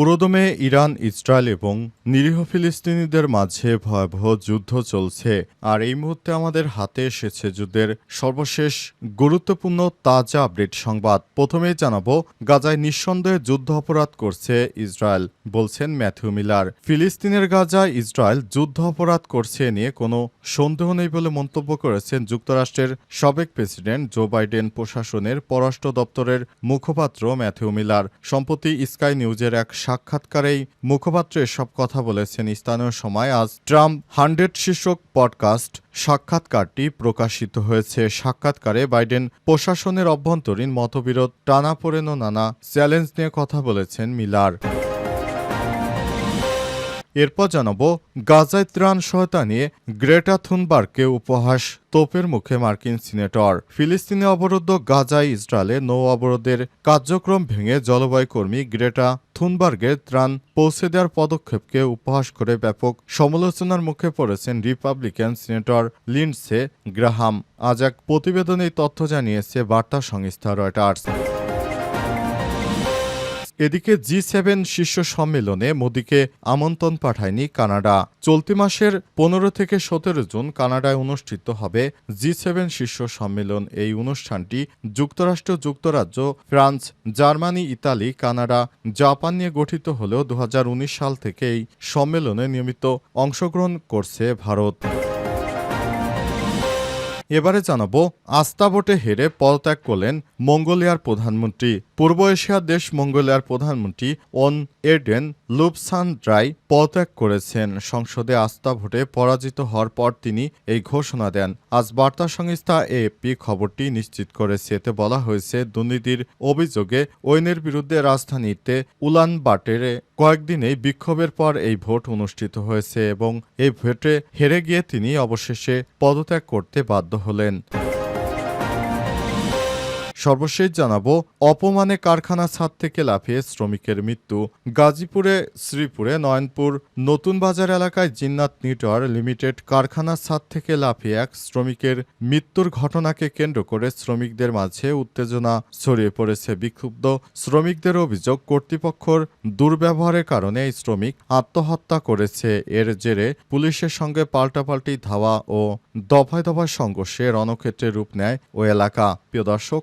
পুরোদমে Iran, Israel এবং নিরীহ ফিলিস্তিনিদের মাঝে ভয়াবহ যুদ্ধ চলছে। আর এই মুহূর্তে আমাদের হাতে এসেছে যুদ্ধের সর্বশেষ গুরুত্বপূর্ণ তাজা আপডেট সংবাদ। প্রথমেই জানাব, গাজায় নিঃসন্দেহে যুদ্ধ অপরাধ করছে ইসরায়েল, বলছেন ম্যাথিউ মিলার। ফিলিস্তিনের গাজায় ইসরায়েল যুদ্ধ অপরাধ করছে নিয়ে কোনো সন্দেহ নেই বলে মন্তব্য করেছেন যুক্তরাষ্ট্রের সাবেক প্রেসিডেন্ট জো বাইডেন প্রশাসনের পররাষ্ট্র দপ্তরের মুখপাত্র ম্যাথিউ মিলার। সম্প্রতি স্কাই নিউজের এক সাক্ষাৎকারেই মুখপাত্র এসব কথা বলেছেন স্থানীয় সময় আজ ট্রাম্প হান্ড্রেড শীর্ষক পডকাস্ট সাক্ষাৎকারটি প্রকাশিত হয়েছে। সাক্ষাৎকারে বাইডেন প্রশাসনের অভ্যন্তরীণ মতবিরোধ, টানাপোড়েন ও নানা চ্যালেঞ্জ নিয়ে কথা বলেছেন মিলার। এরপর জানাব, গাজায় ত্রাণ সহায়তা নিয়ে গ্রেটা থুনবার্গকে উপহাস, তোপের মুখে মার্কিন সিনেটর। ফিলিস্তিনে অবরুদ্ধ গাজায় ইসরায়েলে নৌ অবরোধের কার্যক্রম ভেঙে জলবায়ু কর্মী গ্রেটা থুনবার্গের ত্রাণ পৌঁছে দেওয়ার পদক্ষেপকে উপহাস করে ব্যাপক সমালোচনার মুখে পড়েছেন রিপাবলিকান সিনেটর লিন্ডসে গ্রাহাম। আজ এক প্রতিবেদনে তথ্য জানিয়েছে বার্তা সংস্থা রয়টার্স। এদিকে জি সেভেন শীর্ষ সম্মেলনে মোদীকে আমন্ত্রণ পাঠায়নি কানাডা। চলতি মাসের পনেরো থেকে সতেরো জুন কানাডায় অনুষ্ঠিত হবে জি সেভেন শীর্ষ সম্মেলন। এই অনুষ্ঠানটি যুক্তরাষ্ট্র, যুক্তরাজ্য, France, Germany, Italy, Canada, Japan নিয়ে গঠিত হলেও দু হাজার উনিশ সাল থেকে এই সম্মেলনে নিয়মিত অংশগ্রহণ করছে ভারত। এবারে জানাব, আস্থা ভোটে হেরে পদত্যাগ করলেন মঙ্গোলিয়ার প্রধানমন্ত্রী পূর্ব এশিয়ার দেশ মঙ্গোলিয়ার প্রধানমন্ত্রী অন এডেন লুপসান্ড্রাই পদত্যাগ করেছেন। সংসদে আস্থা ভোটে পরাজিত হওয়ার পর তিনি এই ঘোষণা দেন। আজ বার্তা সংস্থা এএপি খবরটি নিশ্চিত করেছে। এতে বলা হয়েছে, দুর্নীতির অভিযোগে ওয়েনের বিরুদ্ধে রাজধানীতে উলান বাটেরে কয়েকদিনেই বিক্ষোভের পর এই ভোট অনুষ্ঠিত হয়েছে এবং এই ভোটে হেরে গিয়ে তিনি অবশেষে পদত্যাগ করতে বাধ্য হলেন। সর্বশেষ জানাব, অপমানে কারখানা ছাদ থেকে লাফিয়ে শ্রমিকের মৃত্যু। গাজীপুরে, শ্রীপুরে, নয়নপুর, নতুন বাজার এলাকায় জিন্নাত নিউটর লিমিটেড কারখানা ছাদ থেকে লাফিয়ে এক শ্রমিকের মৃত্যুর ঘটনাকে কেন্দ্র করে শ্রমিকদের মাঝে উত্তেজনা ছড়িয়ে পড়েছে বিক্ষুব্ধ। শ্রমিকদের অভিযোগ, কর্তৃপক্ষর দুর্ব্যবহারের কারণে এই শ্রমিক আত্মহত্যা করেছে। এর জেরে পুলিশের সঙ্গে পাল্টাপাল্টি ধাওয়া ও দফায় দফায় সংঘর্ষে রণক্ষেত্রে রূপ নেয় ও এলাকা। প্রিয় দর্শক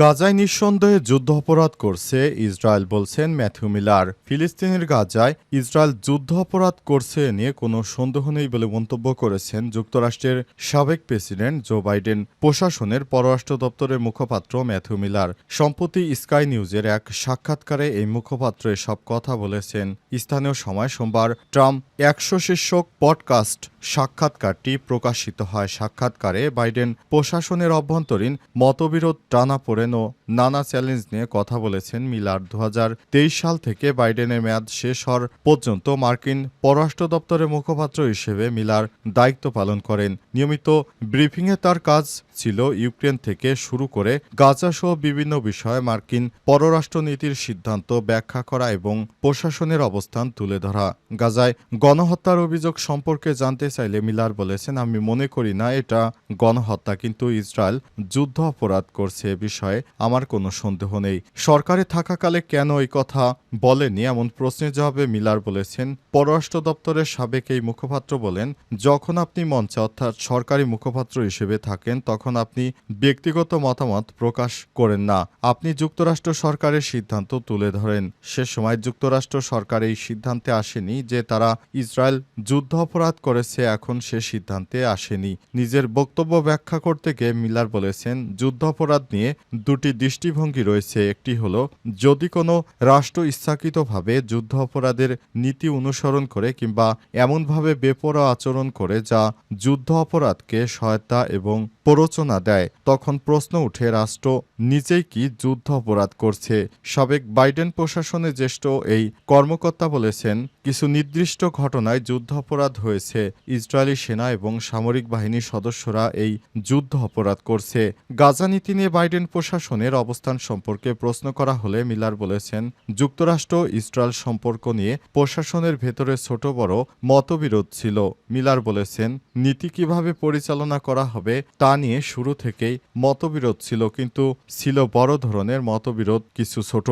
গাজায় নিঃসন্দেহে যুদ্ধ অপরাধ করছে ইসরায়েল বলছেন ম্যাথিউ মিলার। ফিলিস্তিনের গাজায় ইসরায়েল যুদ্ধ অপরাধ করছে নিয়ে কোনো সন্দেহ নেই বলে মন্তব্য করেছেন যুক্তরাষ্ট্রের সাবেক প্রেসিডেন্ট জো বাইডেন। প্রশাসনের পররাষ্ট্র দপ্তরের মুখপাত্র ম্যাথিউ মিলার। সম্প্রতি স্কাই নিউজের এক সাক্ষাৎকারে এই মুখপাত্র এসব কথা বলেছেন। স্থানীয় সময় সোমবার ট্রাম্প একশো শীর্ষক পডকাস্ট সাক্ষাৎকারটি প্রকাশিত হয়। সাক্ষাৎকারে বাইডেন প্রশাসনের অভ্যন্তরীণ মতবিরোধ টানা পড়েন ও নানা চ্যালেঞ্জ নিয়ে কথা বলেছেন মিলার। দু হাজার তেইশ সাল থেকে বাইডেনের মেয়াদ শেষ হওয়ার পর্যন্ত মার্কিন পররাষ্ট্র দপ্তরের মুখপাত্র হিসেবে মিলার দায়িত্ব পালন করেন। নিয়মিত ব্রিফিংয়ে তার কাজ ছিল ইউক্রেন থেকে শুরু করে গাজা সহ বিভিন্ন বিষয়ে মার্কিন পররাষ্ট্রনীতির সিদ্ধান্ত ব্যাখ্যা করা এবং প্রশাসনের অবস্থান তুলে ধরা। গাজায় গণহত্যার অভিযোগ সম্পর্কে জানতে চাইলে মিলার বলেছেন, আমি মনে করি না এটা গণহত্যা, কিন্তু ইসরায়েল যুদ্ধ অপরাধ করছে এ বিষয়ে আমার কোনো সন্দেহ নেই। সরকারে থাকাকালে কেন এই কথা বলেনি এমন প্রশ্নের জবাবে মিলার বলেছেন, পররাষ্ট্র দপ্তরের সাবেক এই মুখপাত্র বলেন, যখন আপনি মঞ্চে, অর্থাৎ সরকারি মুখপাত্র হিসেবে থাকেন, তখন আপনি ব্যক্তিগত মতামত প্রকাশ করেন না। আপনি যুক্তরাষ্ট্র সরকারের সিদ্ধান্ত তুলে ধরেন। সে সময় যুক্তরাষ্ট্র সরকার এই সিদ্ধান্তে আসেনি যে তারা ইসরায়েল যুদ্ধ অপরাধ করেছে এখন সে সিদ্ধান্তে আসেনি। নিজের বক্তব্য ব্যাখ্যা করতে গিয়ে মিলার বলেছেন, যুদ্ধাপরাধ নিয়ে দুটি দৃষ্টিভঙ্গি রয়েছে। একটি হল, যদি কোনো রাষ্ট্র ইচ্ছাকৃতভাবে যুদ্ধ অপরাধের নীতি অনুসরণ করে কিংবা এমনভাবে বেপরোয়া আচরণ করে যা যুদ্ধ অপরাধকে সহায়তা এবং প্ররোচনা দেয়। তখন প্রশ্ন উঠে রাষ্ট্র নিজেই কি যুদ্ধ অপরাধ করছে? সাবেক বাইডেন প্রশাসনে জ্যেষ্ঠ এই কর্মকর্তা বলেছেন, কিছু নির্দিষ্ট ঘটনায় যুদ্ধ অপরাধ হয়েছে। ইসরায়েলি সেনা এবং সামরিক বাহিনীর সদস্যরা এই যুদ্ধ অপরাধ করছে। গাজা নীতি নিয়ে বাইডেন প্রশাসনের অবস্থান সম্পর্কে প্রশ্ন করা হলে মিলার বলেছেন, যুক্তরাষ্ট্র ইসরায়েল সম্পর্ক নিয়ে প্রশাসনের ভেতরে ছোট বড় মতবিরোধ ছিল। মিলার বলেছেন, নীতি কীভাবে পরিচালনা করা হবে তা নিয়ে শুরু থেকেই মতবিরোধ ছিল কিন্তু ছিল বড় ধরনের মতবিরোধ কিছু ছোট।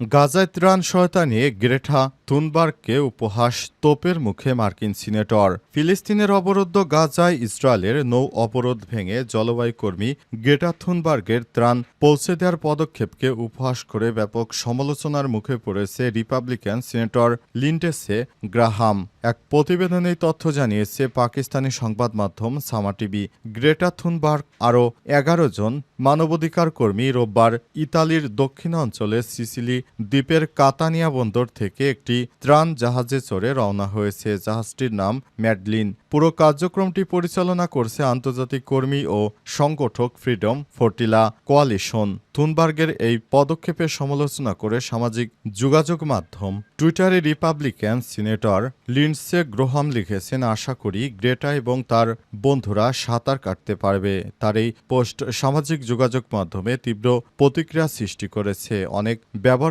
গাজায় ত্রাণ সহায়তা নিয়ে গ্রেটা থুনবার্গকে উপহাস তোপের মুখে মার্কিন সিনেটর। ফিলিস্তিনের অবরুদ্ধ গাজায় ইসরায়েলের নৌ অবরোধ ভেঙে জলবায়ু কর্মী গ্রেটা থুনবার্গের ত্রাণ পৌঁছে দেওয়ার পদক্ষেপকে উপহাস করে ব্যাপক সমালোচনার মুখে পড়েছে রিপাবলিকান সিনেটর লিন্টেসে গ্রাহাম। এক প্রতিবেদনে তথ্য জানিয়েছে পাকিস্তানি সংবাদ মাধ্যম সামা টিভি। গ্রেটা থুনবার্গ আরও এগারো জন মানবাধিকার কর্মী রোববার ইতালির দক্ষিণাঞ্চলে সিসিলি দ্বীপের কাতানিয়া বন্দর থেকে একটি ত্রাণ জাহাজে চড়ে রওনা হয়েছে। জাহাজটির নাম ম্যাডলিন। পুরো কার্যক্রমটি পরিচালনা করছে আন্তর্জাতিক কর্মী ও সংগঠক ফ্রিডম ফোর্টিলা কোয়ালিশন। থুনবার্গের এই পদক্ষেপের সমালোচনা করে সামাজিক যোগাযোগ মাধ্যম টুইটারে রিপাবলিকান সিনেটর লিন্ডসে গ্রোহাম লিখেছেন, আশা করি গ্রেটা এবং তার বন্ধুরা সাঁতার কাটতে পারবে। তার এই পোস্ট সামাজিক যোগাযোগ মাধ্যমে তীব্র প্রতিক্রিয়া সৃষ্টি করেছে। অনেক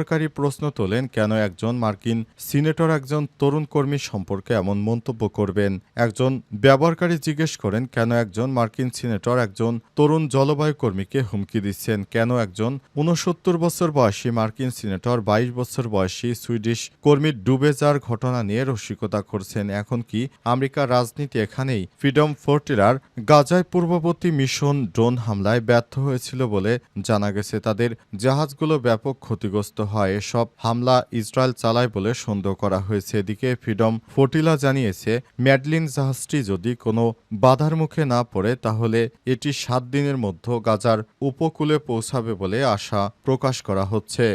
ব্যবহারকারী প্রশ্ন তোলেন কেন একজন মার্কিন সিনেটর একজন তরুণ কর্মী সম্পর্কে এমন মন্তব্য করবেন। একজন ব্যবহারকারী জিজ্ঞেস করেন, কেন একজন মার্কিন সিনেটর একজন তরুণ জলবায়ু কর্মীকে হুমকি দিচ্ছেন? কেন একজন উনসত্তর বছর বয়সী মার্কিন সিনেটর বাইশ বছর বয়সী সুইডিশ কর্মীর ডুবে যাওয়ার ঘটনা নিয়ে রসিকতা করছেন? এখন কি আমেরিকার রাজনীতি এখানেই ফ্রিডম ফোর্টিলার গাজায় পূর্ববর্তী মিশন ড্রোন হামলায় ব্যর্থ হয়েছিল বলে জানা গেছে। তাদের জাহাজগুলো ব্যাপক ক্ষতিগ্রস্ত হয় এসব হামলা ইসরায়েল চালায় বলে সন্দেহ করা হয়েছে। এদিকে ফ্রিডম ফোর্টিলা জানিয়েছে, ম্যাডলিন জাহাজটি যদি কোনো বাধার মুখে না পড়ে, তাহলে এটি সাত দিনের মধ্যে গাজার উপকূলে পৌঁছাবে বলে আশা প্রকাশ করা হচ্ছে।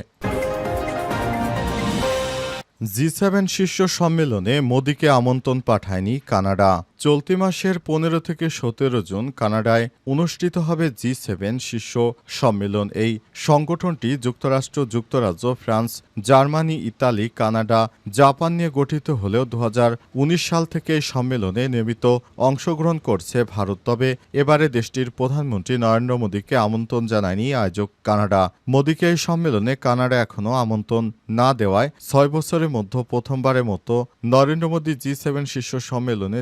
জি সেভেন শীর্ষ সম্মেলনে মোদীকে আমন্ত্রণ পাঠায়নি কানাডা। চলতি মাসের পনেরো থেকে সতেরো জুন কানাডায় অনুষ্ঠিত হবে জি সেভেন শীর্ষ সম্মেলন। এই সংগঠনটি যুক্তরাষ্ট্র, যুক্তরাজ্য, France, Germany, Italy, Canada, Japan নিয়ে গঠিত হলেও দু হাজার উনিশ সাল থেকে সম্মেলনে নিয়মিত অংশগ্রহণ করছে ভারত। তবে এবারে দেশটির প্রধানমন্ত্রী নরেন্দ্র মোদীকে আমন্ত্রণ জানায়নি আয়োজক কানাডা। মোদীকে এই সম্মেলনে কানাডা এখনও আমন্ত্রণ না দেওয়ায় ছয় বছরের মধ্যে প্রথমবারের মতো নরেন্দ্র মোদী জি সেভেন শীর্ষ সম্মেলনে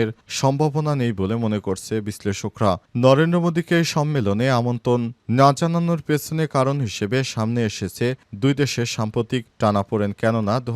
যোগদানের সম্ভাবনা নেই বলে মনে করছে বিশ্লেষকরা। নরেন্দ্র মোদীকে সম্মেলনে আমন্ত্রণ না জানানোর পেছনে কারণ হিসেবে সামনে এসেছে দুই দেশের সাম্প্রতিক টানাপোড়েন। কেননা দু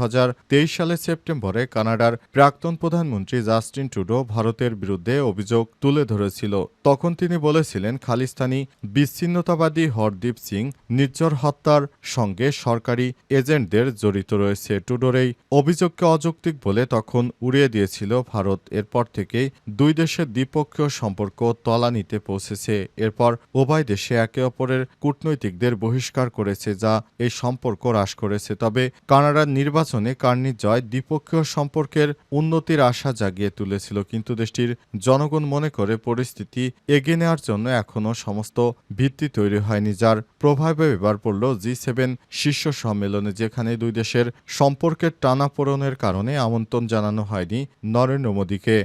সালে সেপ্টেম্বরে কানাডার প্রাক্তন প্রধানমন্ত্রী জাস্টিন ট্রুডো ভারতের বিরুদ্ধে অভিযোগ তুলে ধরেছিল। তখন তিনি বলেছিলেন, খালিস্তানি বিচ্ছিন্নতাবাদী হরদীপ সিং নির্জর হত্যার সঙ্গে সরকারি এজেন্টদের জড়িত রয়েছে। ট্রুডোর এই অভিযোগকে অযৌক্তিক বলে তখন উড়িয়ে দিয়েছিল ভারত। এরপর থেকেই দুই দেশের দ্বিপক্ষীয় সম্পর্ক তলানিতে পৌঁছেছে। এরপর উভয় দেশে একে অপরের কূটনৈতিকদের বহিষ্কার করেছে যা এই সম্পর্ক হ্রাস করেছে। তবে কানাডার নির্বাচনে কার্নির জয় দ্বিপক্ষীয় সম্পর্কের উন্নতির আশা জাগিয়ে তুলেছিল, কিন্তু দেশটির জনগণ মনে করে পরিস্থিতি এগিয়ে নেওয়ার জন্য এখনও সমস্ত ভিত্তি তৈরি হয়নি, যার প্রভাবে এবার পড়ল জি সেভেন শীর্ষ সম্মেলনে, যেখানে দুই দেশের সম্পর্কের টানাপোড়নের কারণে আমন্ত্রণ জানানো হয়নি নরেন্দ্র মোদীকে।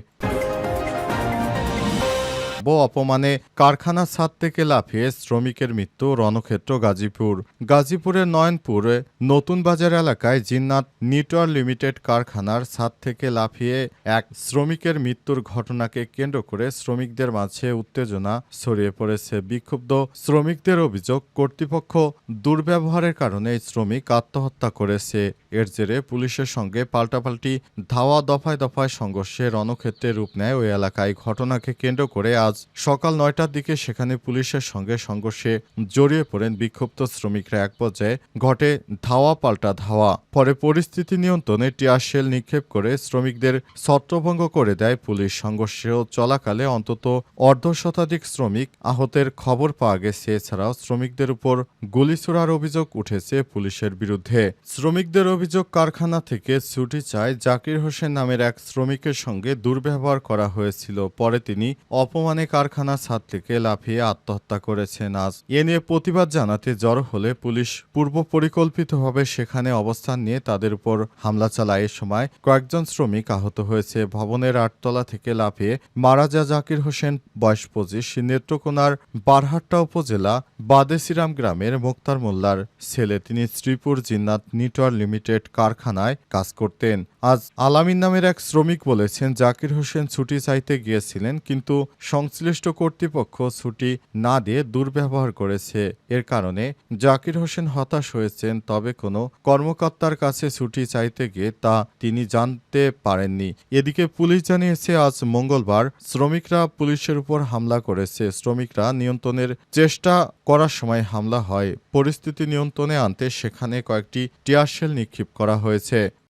অপমানে কারখানা ছাদ থেকে লাফিয়ে শ্রমিকের মৃত্যু, রণক্ষেত্র, গাজীপুর। গাজীপুরের নয়নপুরে নতুন বাজার এলাকায় জিন্নাত নিটর লিমিটেড কারখানার ছাদ থেকে লাফিয়ে এক শ্রমিকের মৃত্যুর ঘটনাকে কেন্দ্র করে শ্রমিকদের মাঝে উত্তেজনা ছড়িয়ে পড়েছে। বিক্ষুব্ধ শ্রমিকদের অভিযোগ, কর্তৃপক্ষ দুর্ব্যবহারের কারণে শ্রমিক আত্মহত্যা করেছে। এর জেরে পুলিশের সঙ্গে পাল্টাপাল্টি, ধাওয়া দফায় দফায় সংঘর্ষে রণক্ষেত্রে রূপ নেয় ওই এলাকায়। ঘটনাকে কেন্দ্র করে আজ সকাল নয়টার দিকে সেখানে পুলিশের সঙ্গে সংঘর্ষে জড়িয়ে পড়েন বিক্ষুব্ধ শ্রমিকরা। এক পর্যায়ে ঘটে ধাওয়া পাল্টা ধাওয়া। পরে পরিস্থিতি নিয়ন্ত্রণে টিয়ার শেল নিক্ষেপ করে শ্রমিকদের ছত্রভঙ্গ করে দেয় পুলিশ। সংঘর্ষেও চলাকালে অন্তত অর্ধ শতাধিক শ্রমিক আহতের খবর পাওয়া গেছে। এছাড়াও শ্রমিকদের উপর গুলি ছোড়ার অভিযোগ উঠেছে পুলিশের বিরুদ্ধে। শ্রমিকদের অভিযোগ কারখানা থেকে ছুটি চায় জাকির হোসেন নামের এক শ্রমিকের সঙ্গে দুর্ব্যবহার করা হয়েছিল। পরে তিনি অপমানে কারখানা ছাদ থেকে লাফিয়ে আত্মহত্যা করেছেন আজ। এ নিয়ে প্রতিবাদ জানাতে জড়ো হলে পুলিশ পূর্ব পরিকল্পিতভাবে সেখানে অবস্থান নিয়ে তাদের উপর হামলা চালায়। এ সময় কয়েকজন শ্রমিক আহত হয়েছে। ভবনের আটতলা থেকে লাফিয়ে মারা যা জাকির হোসেন, বয়স পঁচিশ, নেত্রকোনার বারহাট্টা উপজেলা বাদেসিরাম গ্রামের মোক্তার মোল্লার ছেলে। তিনি শ্রীপুর জিন্নাত নিটওয়ার লিমিটেড কারখানায় কাজ করতেন। আজ আলামিন নামের এক শ্রমিক বলেছেন, জাকির হোসেন ছুটি চাইতে গিয়েছিলেন, কিন্তু সংশ্লিষ্ট কর্তৃপক্ষ ছুটি না দিয়ে দুর্ব্যবহার করেছে। এর কারণে জাকির হোসেন হতাশ হয়েছেন, তবে কোনো কর্মকর্তার কাছে ছুটি চাইতে গিয়ে তা তিনি জানতে পারেননি। এদিকে পুলিশ জানিয়েছে, আজ মঙ্গলবার শ্রমিকরা পুলিশের উপর হামলা করেছে। শ্রমিকরা নিয়ন্ত্রণের চেষ্টা করার সময় হামলা হয়। পরিস্থিতি নিয়ন্ত্রণে আনতে সেখানে কয়েকটি টিয়ারশেল নিক্ষেপ করা হয়েছে।